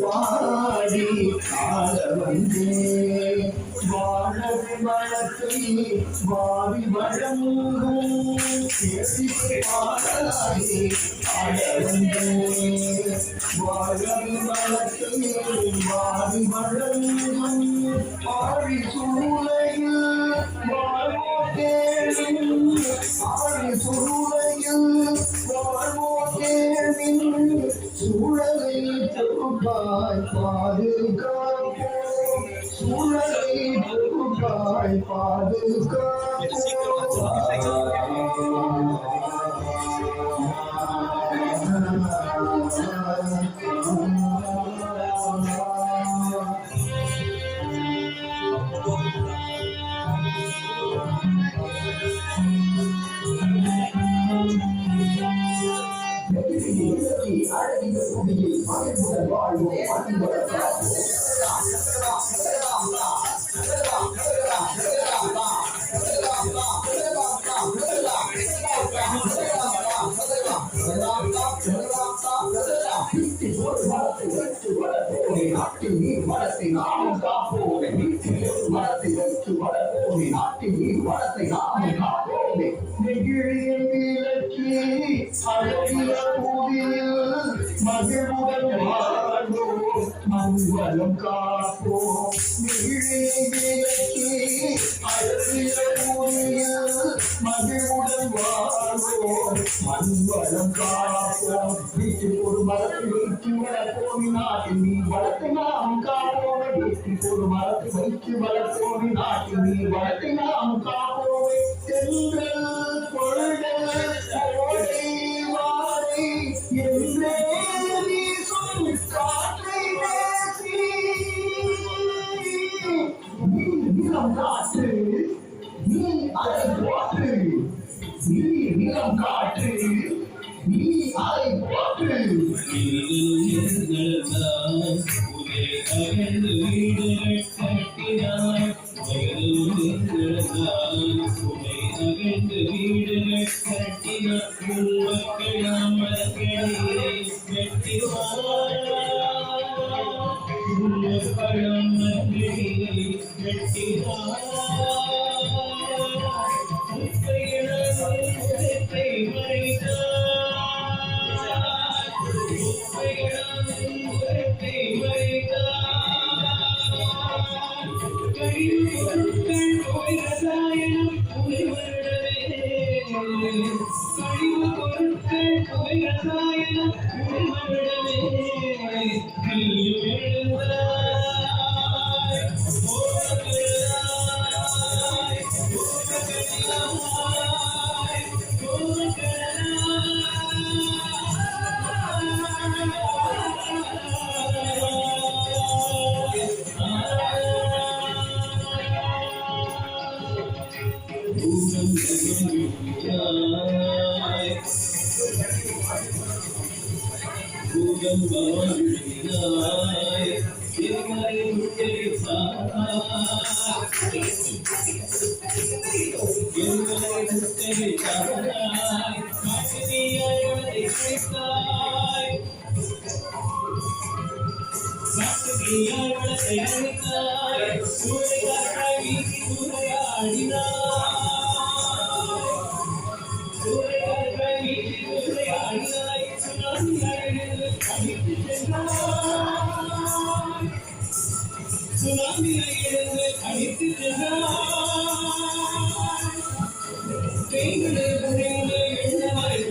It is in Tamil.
பாடி ஆள வந்தே வாழவி வழக்கை வாரி வழங்கும் my father's God. I am the one who is mindful of God, who is mindful of God. மங்களம் காப்போம் நெகிழியின் அழகிய பூவியில் வாழ்வோம் மங்களம் காப்போம் வீட்டில் ஒரு மரத்தை வைத்து வளர்ப்போம் நாட்டின் நீர் வளத்தை நாம் காப்போம் வீட்டில் ஒரு மரத்தை வைத்து வளர்ப்போம் நாட்டின் நீர் வளத்தை நாம் காப்போம் தென்றல் பொழுதல் கோடை வாடை என்றே வீசும் காற்றை நீ நிலம் காற்று நீ அதை போற்று நீ நிலம் காற்று நீ அதை Yeah, I'm gonna say anything. Who's gonna try to keep me from getting out of here? சுனாமியிலிருந்து அழைத்து சென்றார். பெண்களை புரிந்து எழுந்தாய்